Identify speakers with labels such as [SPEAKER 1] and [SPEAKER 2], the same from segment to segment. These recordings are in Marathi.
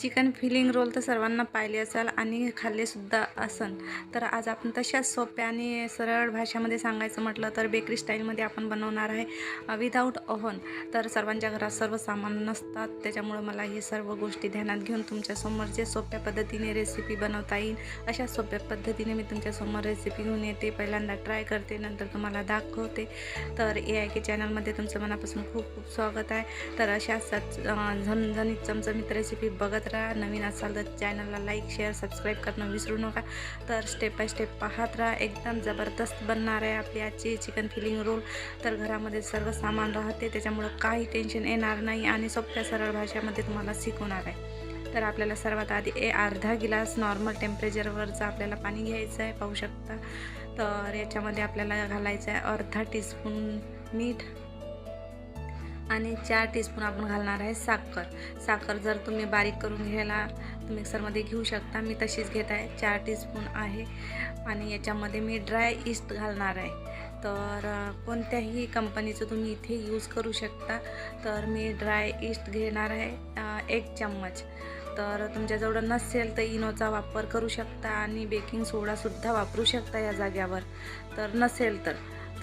[SPEAKER 1] चिकन फिलिंग रोल तर सर्वांना पाहिले असाल आणि खाल्लेसुद्धा असन. तर आज आपण तशाच सोप्या आणि सरळ भाषेमध्ये सांगायचं म्हटलं तर बेकरी स्टाईलमध्ये आपण बनवणार आहे विदाऊट ओव्हन तर सर्वांच्या घरात सर्व सामान नसतात. त्याच्यामुळं मला हे सर्व गोष्टी ध्यानात घेऊन तुमच्यासमोर जे सोप्या पद्धतीने रेसिपी बनवता येईल अशा सोप्या पद्धतीने मी तुमच्यासमोर रेसिपी घेऊन येते. पहिल्यांदा ट्राय करते नंतर तुम्हाला दाखवते. तर ए आय के चॅनलमध्ये तुमचं मनापासून खूप खूप स्वागत आहे. तर अशाच अं, झणझणीत चमचमीत रेसिपी बघत राहा. नवीन असाल तर चॅनलला लाईक शेअर सबस्क्राईब करणं विसरू नका. तर स्टेप बाय स्टेप पाहत राहा. एकदम जबरदस्त बनणार आहे आपली आजची चिकन फिलिंग रोल तर घरामध्ये सर्व सामान राहते त्याच्यामुळं काही टेन्शन येणार नाही आणि सोप्या सरळ भाषेमध्ये तुम्हाला शिकवणार आहे. तर आपल्याला सर्वात आधी ए अर्धा गिलास नॉर्मल टेम्परेचरवरचं आपल्याला पाणी घ्यायचं आहे पाहू शकता. तर याच्यामध्ये आपल्याला घालायचं आहे अर्धा टीस्पून मीठ. आणि चार टीस्पून आपण घालणार आहे साखर. साखर जर तुम्ही बारीक करून घ्यायला मिक्सरमध्ये घेऊ शकता. मी तशीच घेत आहे. चार टीस्पून आहे. आणि याच्यामध्ये मी ड्राय इस्ट घालणार आहे. तर कोणत्याही कंपनीचं तुम्ही इथे यूज करू शकता. तर मी ड्राय इस्ट घेणार आहे एक चम्मच. तर तुमच्याजवळ नसेल तर इनोचा वापर करू शकता आणि बेकिंग सोडासुद्धा वापरू शकता या जाग्यावर. तर नसेल तर.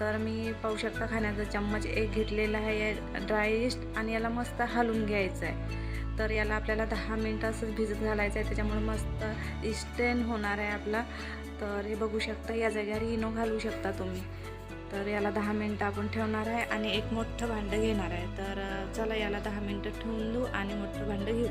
[SPEAKER 1] तर मी पाहू शकता खाण्याचा चम्मच एक घेतलेला आहे ड्राय इस्ट आणि याला मस्त हलवून घ्यायचं आहे. तर याला आपल्याला दहा मिनटं असंच भिजत घालायचं आहे त्याच्यामुळे मस्त इस्टेन होणार आहे आपला. तर हे बघू शकता या जाग्यावर इनो घालू शकता तुम्ही. तर याला दहा मिनटं आपण ठेवणार आहे आणि एक मोठं भांडं घेणार आहे. तर चला याला दहा मिनटं ठेवून देऊ आणि मोठं भांडं घेऊ.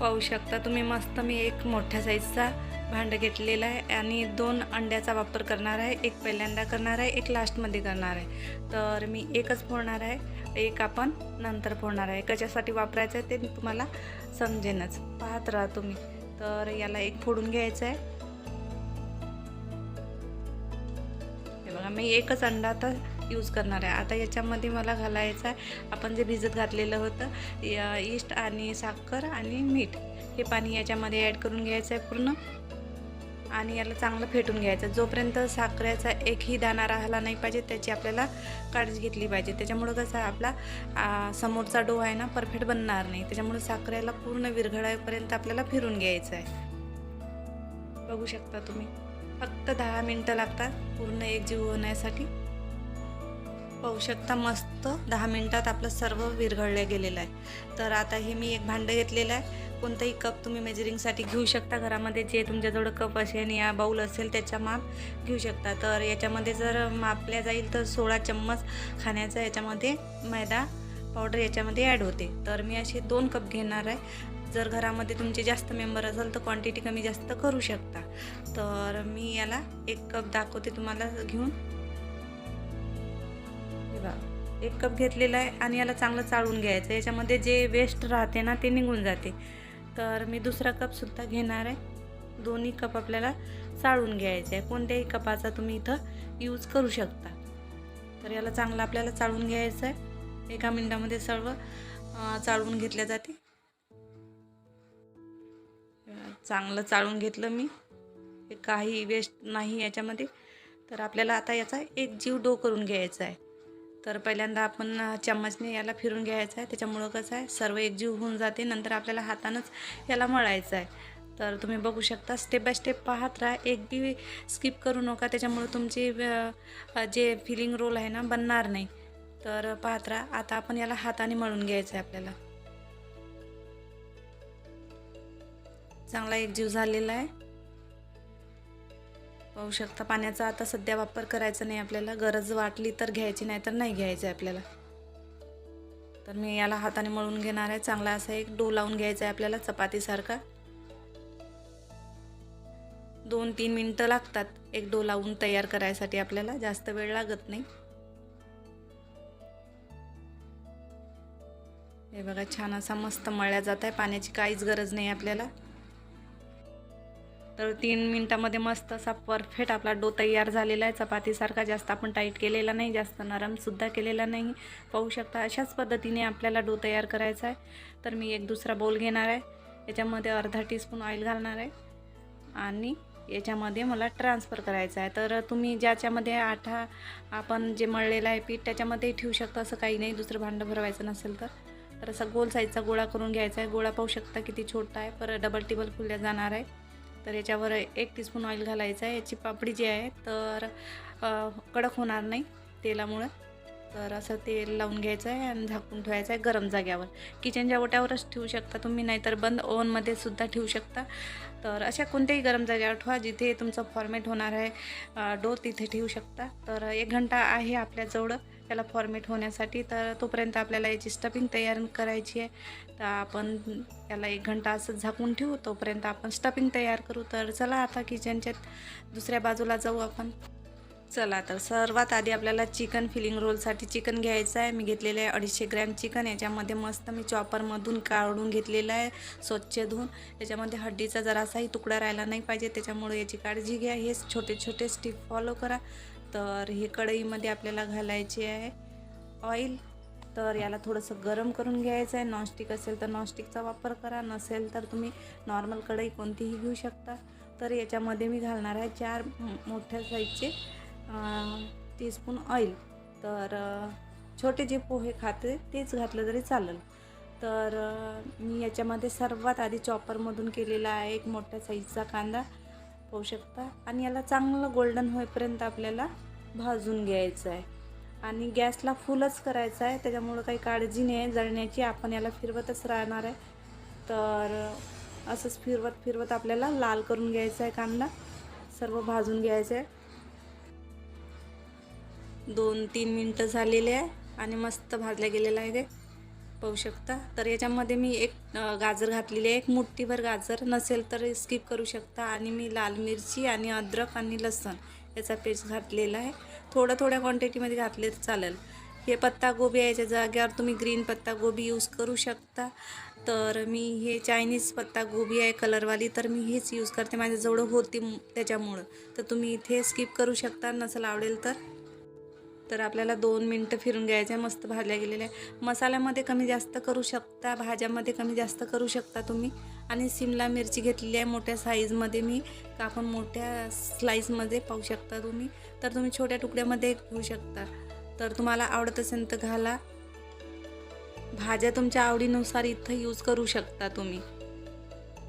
[SPEAKER 1] पाहू शकता. तुम्ही मस्त मी एक मोठ्या साईजचा भांडं घेतलेलं आहे आणि दोन अंड्याचा वापर करणार आहे. एक पहिल्यांदा करणार आहे एक लास्टमध्ये करणार आहे. तर मी एकच फोडणार आहे एक आपण नंतर फोडणार आहे. कशासाठी वापरायचं आहे ते तुम्हाला समजेनच. पाहत राहा तुम्ही. तर याला एक फोडून घ्यायचं आहे. हे बघा मी एकच अंडा तर यूज करणार आहे. आता याच्यामध्ये मला घालायचं आहे. आपण जे भिजत घातलेलं होतं ईस्ट आणि साखर आणि मीठ हे पाणी याच्यामध्ये ॲड करून घ्यायचं आहे पूर्ण. आणि याला चांगलं फेटून घ्यायचं जोपर्यंत साखरेचा एकही दाणा राहिला नाही पाहिजे त्याची आपल्याला काळजी घेतली पाहिजे. त्याच्यामुळं कसं आहे आपला समोरचा डो आहे ना परफेक्ट बनणार नाही. त्याच्यामुळे साखरेला पूर्ण विरघळायपर्यंत आपल्याला फिरून घ्यायचं आहे. बघू शकता तुम्ही. फक्त दहा मिनटं लागतात पूर्ण एकजीव होण्यासाठी. पाहू शकता मस्त दहा मिनटात आपलं सर्व विरघळलं गेलेलं आहे. तर आता हे मी एक भांडं घेतलेलं आहे. कोणतंही कप तुम्ही मेजरिंगसाठी घेऊ शकता घरामध्ये. जे तुमच्याजवळ कप असेल या बाऊल असेल त्याच्या माप घेऊ शकता. तर याच्यामध्ये जर मापल्या जाईल तर सोळा चम्मच खाण्याचा याच्यामध्ये मैदा पावडर याच्यामध्ये ॲड होते. तर मी असे दोन कप घेणार आहे. जर घरामध्ये तुमचे जास्त मेंबर असेल तर क्वांटिटी कमी जास्त करू शकता. तर मी याला एक कप दाखवते तुम्हाला घेऊन. एक कप घेतलेला आहे आणि याला चांगलं चाळून घ्यायचं याच्यामध्ये जे वेस्ट राहते ना ते निघून जाते. तर मी दुसरा कपसुद्धा घेणार आहे. दोन्ही कप आपल्याला चाळून घ्यायचे आहे. कोणत्याही कपाचा तुम्ही इथं यूज करू शकता. तर याला चांगलं आपल्याला चाळून घ्यायचं आहे. एका मिनटामध्ये सर्व चाळून घेतल्या जाते. चांगलं चाळून घेतलं मी. हे काही वेस्ट नाही याच्यामध्ये. तर आपल्याला आता याचा एक जीव डो करून घ्यायचा आहे. तर पहिल्यांदा आपण चम्मचने याला फिरून घ्यायचं आहे. त्याच्यामुळं कसं आहे सर्व एकजीव होऊन जाते. नंतर आपल्याला हातानंच याला मळायचं आहे. तर तुम्ही बघू शकता स्टेप बाय स्टेप पाहत राहा. एक बी स्किप करू नका. त्याच्यामुळं तुमची जे फिलिंग रोल आहे ना बनणार नाही. तर पाहत राहा आता आपण याला हाताने मळून घ्यायचं आहे आपल्याला. चांगला एकजीव झालेला आहे. पाहू शकता. पाण्याचा आता सध्या वापर करायचा नाही आपल्याला. गरज वाटली तर घ्यायची नाही तर नाही घ्यायचं आहे आपल्याला. तर मी याला हाताने मळून घेणार आहे. चांगला असा एक डो लावून घ्यायचा आहे आपल्याला चपातीसारखा. दोन तीन मिनटं लागतात एक डो लावून तयार करायसाठी आपल्याला. जास्त वेळ लागत नाही. हे बघा छान असा मस्त मळल्या जात आहे. पाण्याची काहीच गरज नाही आपल्याला. तर तीन मिनटामध्ये मस्त असा परफेक्ट आपला डो तयार झालेला आहे. चपातीसारखा जास्त आपण टाईट केलेला नाही जास्त नरमसुद्धा केलेला नाही. पाहू शकता अशाच पद्धतीने आपल्याला डो तयार करायचा आहे. तर मी एक दुसरा बोल घेणार आहे. याच्यामध्ये अर्धा टीस्पून ऑइल घालणार आहे. आणि याच्यामध्ये मला ट्रान्सफर करायचं आहे. तर तुम्ही ज्याच्यामध्ये आठा आपण जे मळलेलं आहे पीठ त्याच्यामध्ये ठेवू शकता. असं काही नाही दुसरं भांडं भरवायचं नसेल तर. तर असा गोल साईजचा गोळा करून घ्यायचा आहे. गोळा पाहू शकता किती छोटा आहे. पर डबल टिबल फुलल्या जाणार आहे. तर याच्यावर एक टीस्पून ऑइल घालायचं आहे. याची पापडी जी आहे तर कडक होणार नाही तेलामुळं. तर असं तेल लावून घ्यायचं आहे आणि झाकून ठेवायचं आहे गरम जाग्यावर. किचनच्या ओट्यावरच ठेवू शकता तुम्ही नाहीतर बंद ओव्हनमध्ये सुद्धा ठेवू शकता. तर अशा कोणत्याही गरम जाग्यावर ठेवा जिथे तुमचं फॉर्मेट होणार आहे. डो तिथे ठेवू शकता. तर एक घंटा आहे आपल्याजवळ त्याला फॉर्मेट होण्यासाठी. तर तोपर्यंत आपल्याला याची स्टफिंग तयार करायची आहे. तर आपण याला एक घंटा असं झाकून ठेवू. तोपर्यंत आपण स्टफिंग तयार करू. तर चला आता किचनच्या दुसऱ्या बाजूला जाऊ आपण. चला तर सर्वात आधी आपल्याला चिकन फिलिंग रोलसाठी चिकन घ्यायचं आहे. मी घेतलेलं आहे अडीचशे ग्रॅम चिकन याच्यामध्ये मस्त मी चॉपरमधून काढून घेतलेलं आहे. स्वच्छ धुवून. याच्यामध्ये हड्डीचा जरासाही तुकडा राहिला नाही पाहिजे. त्याच्यामुळे याची काळजी घ्या. हे छोटे छोटे स्टिप फॉलो करा. तर हे कढईमध्ये आपल्याला घालायचे आहे. ऑइल तर याला थोडंसं गरम करून घ्यायचं आहे. नॉनस्टिक असेल तर नॉनस्टिकचा वापर करा. नसेल तर तुम्ही नॉर्मल कढई कोणतीही घेऊ शकता. तर याच्यामध्ये मी घालणार आहे चार मोठ्या साईजचे टीस्पून ऑइल तर छोटे जे पोहे खाते तेच घातलं तरी चालेल. तर मी याच्यामध्ये सर्वात आधी चॉपरमधून केलेला आहे एक मोठ्या साईजचा कांदा. पाहू शकता. आणि याला चांगलं गोल्डन होईपर्यंत आपल्याला भाजून घ्यायचं आहे आणि गॅसला फुलच करायचा आहे त्याच्यामुळं काही काळजी नाही जळण्याची आपण याला फिरवतच राहणार आहे. तर असंच फिरवत फिरवत आपल्याला लाल करून घ्यायचा आहे कांदा. सर्व भाजून घ्यायचं आहे दोन तीन मिनटं झालेले आहे. आणि मस्त भाजल्या गेलेलं आहे ते. पाहू शकता. तर याच्यामध्ये मी एक गाजर घातलेली आहे. एक मुठ्ठीभर गाजर नसेल तर स्किप करू शकता. आणि मी लाल मिरची आणि अद्रक आणि लसण याचा पेस्ट घातलेला आहे. थोडं थोड्या क्वांटिटीमध्ये घातले तर चालेल. हे पत्तागोबी आहे. याच्या जाग्यावर तुम्ही ग्रीन पत्तागोबी यूज करू शकता. तर मी हे चायनीज पत्तागोबी आहे कलरवाली तर मी हेच यूज करते. माझ्याजवळ होती त्याच्यामुळं. तर तुम्ही इथे स्किप करू शकता. नसेल आवडेल तर. तर आपल्याला दोन मिनटं फिरून घ्यायच्या. मस्त भाजल्या गेलेल्या आहे मसाल्यामध्ये कमी जास्त करू शकता भाज्यामध्ये कमी जास्त करू शकता तुम्ही. आणि सिमला मिरची घेतलेली आहे मोठ्या साईजमध्ये मी. कापून मोठ्या स्लाईसमध्ये पाहू शकता तुम्ही. तर तुम्ही छोट्या तुकड्यामध्ये घेऊ शकता. तर तुम्हाला आवडत असेल तर घाला. भाज्या तुमच्या आवडीनुसार इथं यूज करू शकता तुम्ही.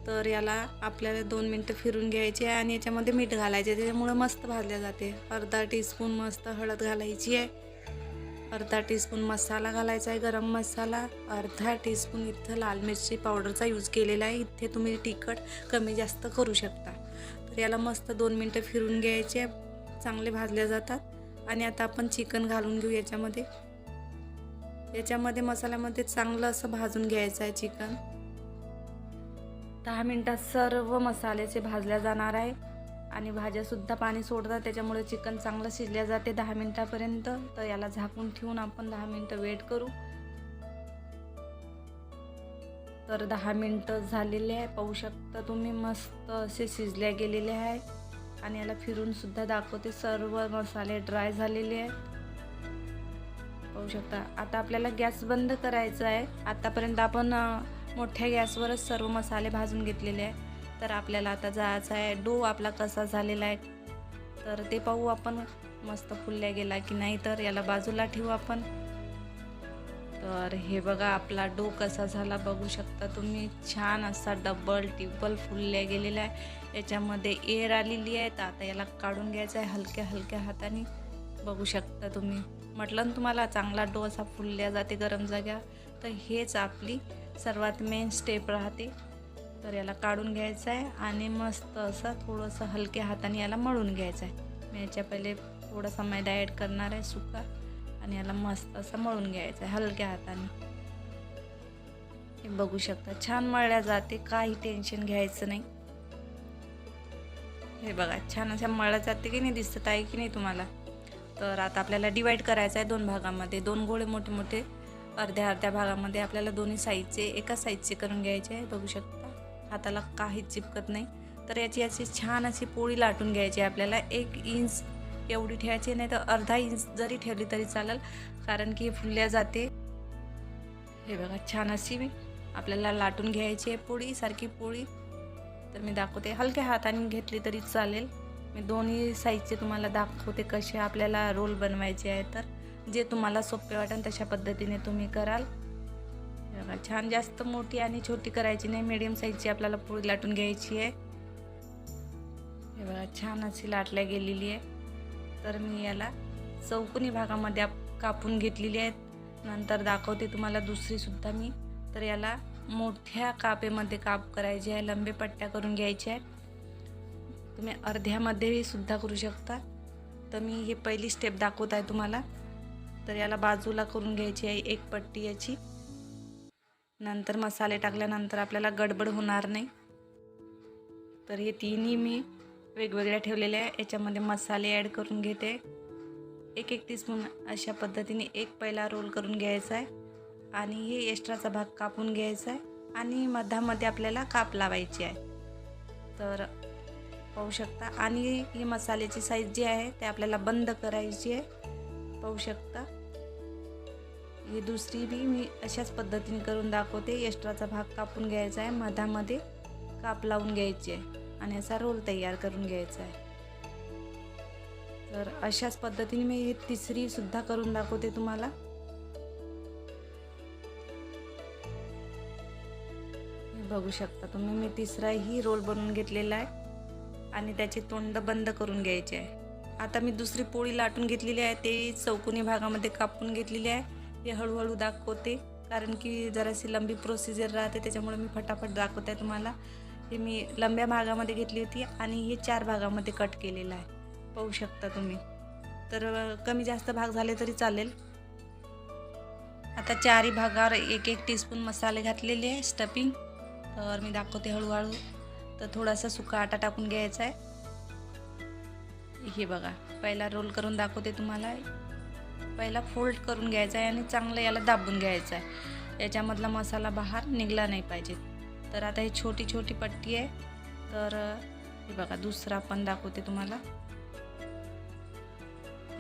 [SPEAKER 1] तर याला आपल्याला दोन मिनटं फिरून घ्यायची आहे आणि याच्यामध्ये मीठ घालायचे त्याच्यामुळं मस्त भाजल्या जाते. अर्धा टीस्पून मस्त हळद घालायची आहे. अर्धा टीस्पून मसाला घालायचा आहे गरम मसाला. अर्धा टीस्पून इथं लाल मिरची पावडरचा यूज केलेला आहे. इथे तुम्ही तिखट कमी जास्त करू शकता. तर याला मस्त दोन मिनटं फिरून घ्यायचे चांगले भाजल्या जातात. आणि आता आपण चिकन घालून घेऊ याच्यामध्ये. याच्यामध्ये मसाल्यामध्ये चांगलं असं भाजून घ्यायचं आहे चिकन. दहा मिनटात सर्व मसाल्याचे भाजल्या जाणार आहे. आणि भाज्यासुद्धा पाणी सोडतात त्याच्यामुळे चिकन चांगलं शिजल्या जाते. दहा मिनटापर्यंत तर याला झाकून ठेवून आपण दहा मिनटं वेट करू. तर दहा मिनटं झालेले आहे. पाहू शकता तुम्ही मस्त असे शिजल्या गेलेले आहे. आणि याला फिरूनसुद्धा दाखवते. सर्व मसाले ड्राय झालेले आहेत. पाहू शकता. आता आपल्याला गॅस बंद करायचा आहे. आतापर्यंत आपण मोठ्या गॅसवरच सर्व मसाले भाजून घेतलेले आहे तर आपल्याला आता जायचं आहे. डो आपला कसा झालेला आहे. तर ते पाहू आपण मस्त फुलल्या गेला की नाही तर याला बाजूला ठेवू आपण. तर हे बघा आपला डो कसा झाला बघू शकता तुम्ही. छान असा डबल टिबल फुलल्या गेलेला आहे. याच्यामध्ये एअर आलेली आहे. तर आता याला काढून घ्यायचं आहे हलक्या हलक्या हाताने. बघू शकता तुम्ही. म्हटलं ना तुम्हाला चांगला डोसा फुलल्या जाते गरम जाग्या. तर हेच आपली सर्वात मेन स्टेप राहते. तर याला काढून घ्यायचं आहे आणि मस्त असं थोडंसं हलक्या हाताने याला मळून घ्यायचं आहे मी याच्या पहिले थोडासा मैदा ॲड करणार आहे सुका. आणि याला मस्त असं मळून घ्यायचं आहे हलक्या हाताने. हे बघू शकता छान मळल्या जाते काही टेन्शन घ्यायचं नाही. हे बघा छान अशा मळल्या जाते की नाही दिसत आहे की नाही तुम्हाला? तर आता आपल्याला डिवाईड करायचं आहे दोन भागामध्ये. दोन गोळे मोठे मोठे अर्ध्या अर्ध्या भागामध्ये आपल्याला दोन्ही साईजचे एका साईजचे करून घ्यायचे आहे. बघू शकता हाताला काहीच चिपकत नाही. तर याची अशी छान अशी पोळी लाटून घ्यायची आहे आपल्याला. एक इंच एवढी ठेवायची नाही तर अर्धा इंच जरी ठेवली तरी चालेल कारण की फुलल्या जाते. हे बघा छान अशी आपल्याला लाटून घ्यायची आहे पोळी सारखी पोळी. तर मी दाखवते हलक्या हाताने घेतली तरी चालेल. मी दोन्ही साईजचे तुम्हाला दाखवते कसे आपल्याला रोल बनवायचे आहे तर. जे तुम्हाला सोपे वाटेल तशा पद्धतीने तुम्ही कराल. बघा छान जास्त मोठी आणि छोटी करायची नाही. मीडियम साईजची आपल्याला पोळी लाटून घ्यायची आहे. हे बघा छान अशी लाटल्या गेलेली आहे. तर मी याला चौकोनी भागामध्ये आप- कापून घेतलेली आहेत. नंतर दाखवते तुम्हाला दुसरीसुद्धा मी. तर याला मोठ्या कापेमध्ये काप करायचे आहे. लंबे पट्ट्या करून घ्यायच्या आहेत. तुम्ही अर्ध्यामध्ये सुद्धा करू शकता. तर मी हे पहिली स्टेप दाखवत आहे तुम्हाला. तर याला बाजूला करून घ्यायची आहे एक पट्टी याची. नंतर मसाले टाकल्यानंतर आपल्याला गडबड होणार नाही. तर हे तिन्ही मी वेगवेगळ्या ठेवलेल्या आहे. याच्यामध्ये मसाले ॲड करून घेते. एक एक टीस्पून अशा पद्धतीने एक पहिला रोल करून घ्यायचा आहे. आणि हे एक्स्ट्राचा भाग कापून घ्यायचा आहे. आणि मधामध्ये आपल्याला काप लावायची आहे. तर पाहू शकता. आणि ही मसाल्याची साईज जी आहे ते आपल्याला बंद करायची आहे. पाहू शकता. ही दुसरी बी मी अशाच पद्धतीने करून दाखवते. एक्स्ट्राचा भाग कापून घ्यायचा आहे. मधामध्ये काप लावून घ्यायची आहे. आणि असा रोल तयार करून घ्यायचा आहे. तर अशाच पद्धतीने मी ही तिसरीसुद्धा करून दाखवते तुम्हाला. बघू शकता तुम्ही. मी तिसराही रोल बनवून घेतलेला आहे. आणि त्याचे तोंड बंद करून घ्यायचे. आहे आता मी दुसरी पोळी लाटून घेतलेली आहे ते चौकोनी भागामध्ये कापून घेतलेली आहे. हे हळूहळू दाखवते कारण की जराशी लंबी प्रोसिजर राहते त्याच्यामुळे मी फटाफट दाखवते तुम्हाला. हे मी लंब्या भागामध्ये घेतली होती आणि हे चार भागामध्ये कट केलेलं आहे. पाहू शकता तुम्ही. तर कमी जास्त भाग झाले तरी चालेल. आता चारही भागावर एक एक टीस्पून मसाले घातलेले आहे स्टफिंग तर मी दाखवते हळूहळू. तर थोडासा सुका आटा टाकून घ्यायचा आहे. हे बघा पहिला रोल करून दाखवते तुम्हाला. पहिला फोल्ड करून घ्यायचा आहे आणि चांगलं याला दाबून घ्यायचं आहे. याच्यामधला मसाला बाहेर निघला नाही पाहिजे. तर आता ही छोटी छोटी पट्टी आहे. तर हे बघा दुसरा पण दाखवते तुम्हाला.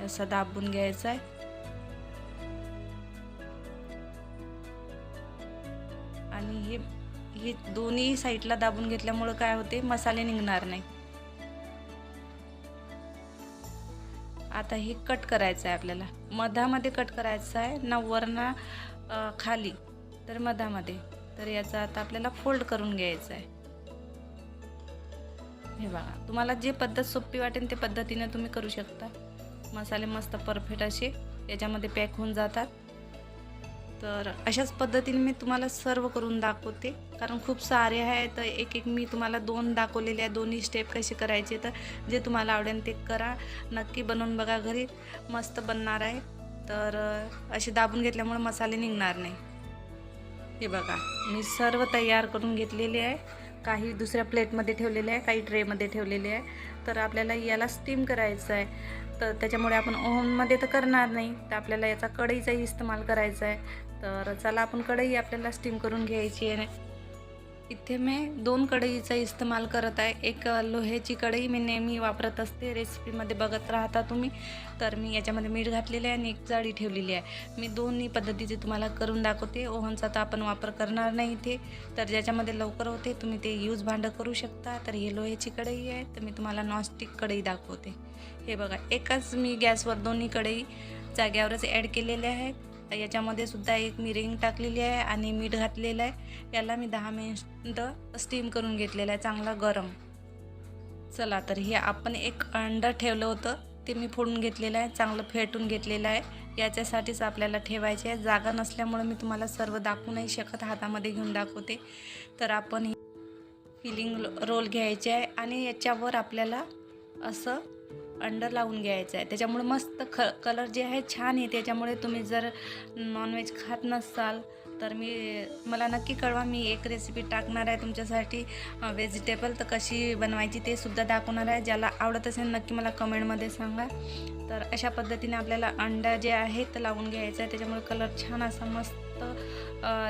[SPEAKER 1] असं दाबून घ्यायचं आहे. आणि हे हे दोन्ही साईडला दाबून घेतल्यामुळं काय होते? मसाले निघणार नाही. आता हे कट करायचं आहे आपल्याला. मधामध्ये कट करायचं आहे. ना वरना खाली तर मधामध्ये. तर याचा आता आपल्याला फोल्ड करून घ्यायचं आहे. हे बघा. तुम्हाला जे पद्धत सोपी वाटेल ते पद्धतीने तुम्ही करू शकता. मसाले मस्त परफेक्ट असे याच्यामध्ये पॅक होऊन जातात. तर अशाच पद्धतीने मी तुम्हाला सर्व करून दाखवते. कारण खूप सारे आहे तर एक एक मी तुम्हाला दोन दाखवलेले आहे. दोन्ही स्टेप कसे करायचे तर जे तुम्हाला आवडेल ते करा. नक्की बनवून बघा घरी. मस्त बनणार आहे. तर असे दाबून घेतल्यामुळे मसाले निघणार नाही. हे बघा मी सर्व तयार करून घेतलेले आहे. काही दुसऱ्या प्लेटमध्ये ठेवलेले आहे काही ट्रेमध्ये ठेवलेले आहे. तर आपल्याला याला स्टीम करायचं आहे. तर त्याच्यामुळे आपण ओव्हनमध्ये तर करणार नाही. तर आपल्याला याचा कढईचाही इस्तेमाल करायचा आहे. तर चला आपण कढई आपल्याला स्टीम करून घ्यायची आहे. इथे मी दोन कढईचा इस्तेमाल करत आहे. एक लोह्याची कढई मी नेहमी वापरत असते. रेसिपीमध्ये बघत राहता तुम्ही. तर मी याच्यामध्ये मीठ घातलेले आहे आणि एक जाळी ठेवलेली आहे. मी दोन्ही पद्धतीचे तुम्हाला करून दाखवते. ओव्हनचा तर आपण वापर करणार नाही इथे. तर ज्याच्यामध्ये लवकर होते तुम्ही ते यूज भांडं करू शकता. तर हे लोह्याची कढई आहे. तर मी तुम्हाला नॉनस्टिक कढई दाखवते. हे बघा एकाच मी गॅसवर दोन्ही कढई जाग्यावरच ॲड केलेले आहेत. तर याच्यामध्ये सुद्धा एक मी रिंग टाकलेली आहे आणि मीठ घातलेलं आहे. याला मी दहा मिनिट स्टीम करून घेतलेलं आहे चांगला गरम. चला तर हे आपण एक अंडं ठेवलं होतं ते मी फोडून घेतलेलं आहे चांगलं फेटून घेतलेलं आहे. याच्यासाठीच आपल्याला ठेवायचे आहे. जागा नसल्यामुळे मी तुम्हाला सर्व दाखवू नाही शकत हातामध्ये घेऊन दाखवते. तर आपण फिलिंग रोल घ्यायचे आहे आणि याच्यावर आपल्याला असं अंडर लावून घ्यायचं आहे. त्याच्यामुळे मस्त ख कलर जे आहे छान आहे त्याच्यामुळे तुम्ही जर नॉनव्हेज खात नसाल तर मी मला नक्की कळवा मी एक रेसिपी टाकणार आहे तुमच्यासाठी. व्हेजिटेबल तर कशी बनवायची ते सुद्धा दाखवणार आहे. ज्याला आवडत असेल नक्की मला कमेंटमध्ये सांगा. तर अशा पद्धतीने आपल्याला अंडा जे आहे ते लावून घ्यायचं आहे. त्याच्यामुळे कलर छान असा मस्त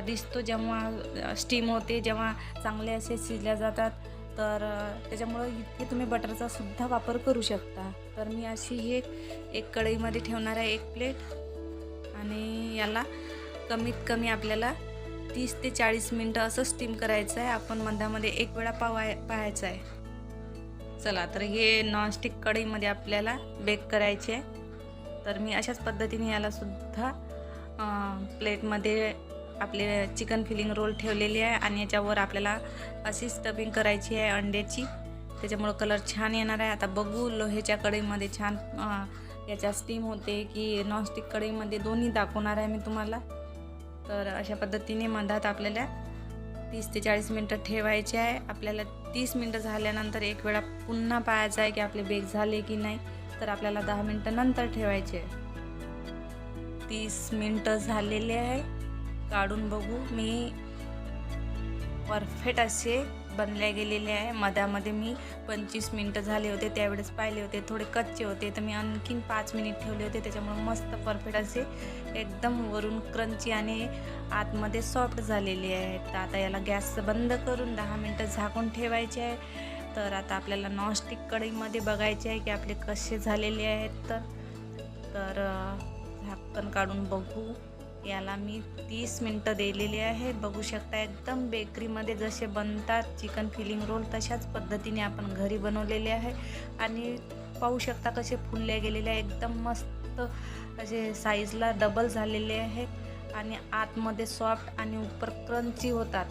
[SPEAKER 1] दिसतो. जेव्हा स्टीम होते जेव्हा चांगले असे शिजल्या जातात. तर त्याच्यामुळं इथे तुम्ही बटरचा सुद्धा वापर करू शकता. तर मी अशी ही एक कढईमध्ये ठेवणार आहे एक प्लेट आणि याला कमीत कमी आपल्याला तीस ते चाळीस मिनटं असं स्टीम करायचं आहे आपण मधामध्ये एक वेळा पावाय पाहायचं आहे चला तर हे नॉनस्टिक कढईमध्ये आपल्याला बेक करायचे. आहे तर मी अशाच पद्धतीने याला सुद्धा प्लेटमध्ये आपले चिकन फिलिंग रोल ठेवलेले आहे आणि याच्यावर आपल्याला अशी स्टफिंग करायची आहे अंड्याची. त्याच्यामुळं कलर छान येणार आहे. आता बघू लोहेच्या कढईमध्ये छान याच्या स्टीम होते की नॉनस्टिक कढईमध्ये दोन्ही दाखवणार आहे मी तुम्हाला. तर अशा पद्धतीने मधात आपल्याला तीस ते चाळीस मिनटं ठेवायचे आहे. आपल्याला तीस मिनटं झाल्यानंतर एक वेळा पुन्हा पाहायचं आहे की आपले बेक झाले की नाही. तर आपल्याला दहा मिनटं नंतर ठेवायचे आहे. तीस मिनटं झालेले आहे. काढून बघू. मी परफेक्ट असे बनले गेलेले आहे. मधामध्ये मी पंचवीस मिनटं झाले होते त्यावेळेस पाहिले होते थोडे कच्चे होते. तर मी आणखीन पाच मिनिट ठेवले होते. त्याच्यामुळे मस्त परफेक्ट असे एकदम वरून क्रंची आणि आतमध्ये सॉफ्ट झालेले आहेत. तर आता याला गॅस बंद करून दहा मिनटं झाकून ठेवायचे आहे. तर आता आपल्याला नॉनस्टिक कढईमध्ये बघायचे आहे की आपले कसे झालेले आहेत. तर तर झाकण काढून बघू. याला मी तीस मिनटं दिलेली आहे. बघू शकता एकदम बेकरीमध्ये जसे बनतात चिकन फिलिंग रोल तशाच पद्धतीने आपण घरी बनवलेले आहे. आणि पाहू शकता कसे फुलले गेलेले आहे एकदम मस्त असे साईजला डबल झालेले आहे. आणि आतमध्ये सॉफ्ट आणि उपर क्रंची होतात.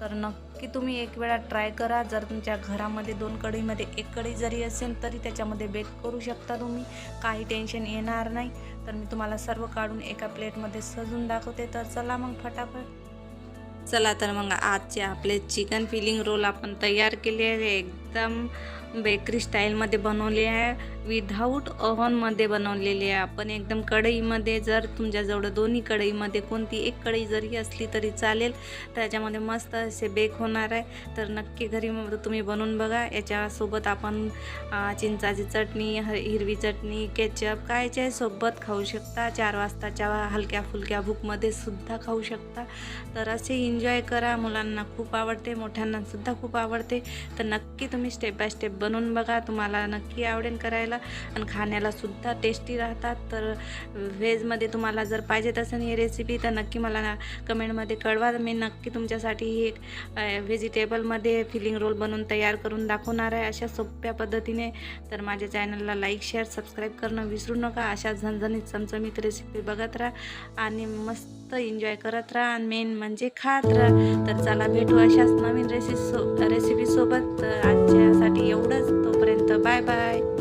[SPEAKER 1] तर नक्की तुम्ही एक वेळा ट्राय करा. जर तुमच्या घरामध्ये दोन कढईमध्ये एक कढई जरी असेल तरी त्याच्यामध्ये बेक करू शकता तुम्ही. काही टेन्शन येणार नाही. तर मी तुम्हाला सर्व काढून एका प्लेटमध्ये सजून दाखवते. तर चला मग फटाफट. चला तर मग आजचे आपले चिकन फिलिंग रोल आपण तयार केले आहे एकदम बेकरी स्टाईलमध्ये बनवले आहे. विदाऊट ओव्हनमध्ये बनवलेले आहे. आपण एकदम कढईमध्ये जर तुमच्याजवळ दोन्ही कढईमध्ये कोणती एक कढई जरी असली तरी चालेल. त्याच्यामध्ये मस्त असे बेक होणार आहे. तर नक्की घरी मग तुम्ही बनवून बघा. याच्यासोबत आपण चिंचाची चटणी ह- हिरवी चटणी केचप कायच्या सोबत खाऊ शकता. चार वाजताच्या हलक्या फुलक्या भूकमध्ये सुद्धा खाऊ शकता. तर असे एन्जॉय करा. मुलांना खूप आवडते. मोठ्यांनासुद्धा खूप आवडते. तर नक्की तुम्ही स्टेप बाय स्टेप बनवून बघा. तुम्हाला नक्की आवडेल करायला. आणि खाण्यालासुद्धा टेस्टी राहतात. तर व्हेजमध्ये तुम्हाला जर पाहिजेत असेल ही रेसिपी तर नक्की मला कमेंटमध्ये कळवा. मी नक्की तुमच्यासाठी ही एक व्हेजिटेबलमध्ये फिलिंग रोल बनवून तयार करून दाखवणार आहे अशा सोप्या पद्धतीने. तर माझ्या चॅनलला लाईक शेअर सबस्क्राईब करणं विसरू नका. अशा झणझणीत चमचमीत रेसिपी बघत राहा आणि मस्त एन्जॉय करत राहा. आणि मेन म्हणजे खात राहा. तर चला भेटू अशाच नवीन रेसिपी सो रेसिपीसोबत आजची तुमच्यासाठी एवढंच. तोपर्यंत बाय बाय.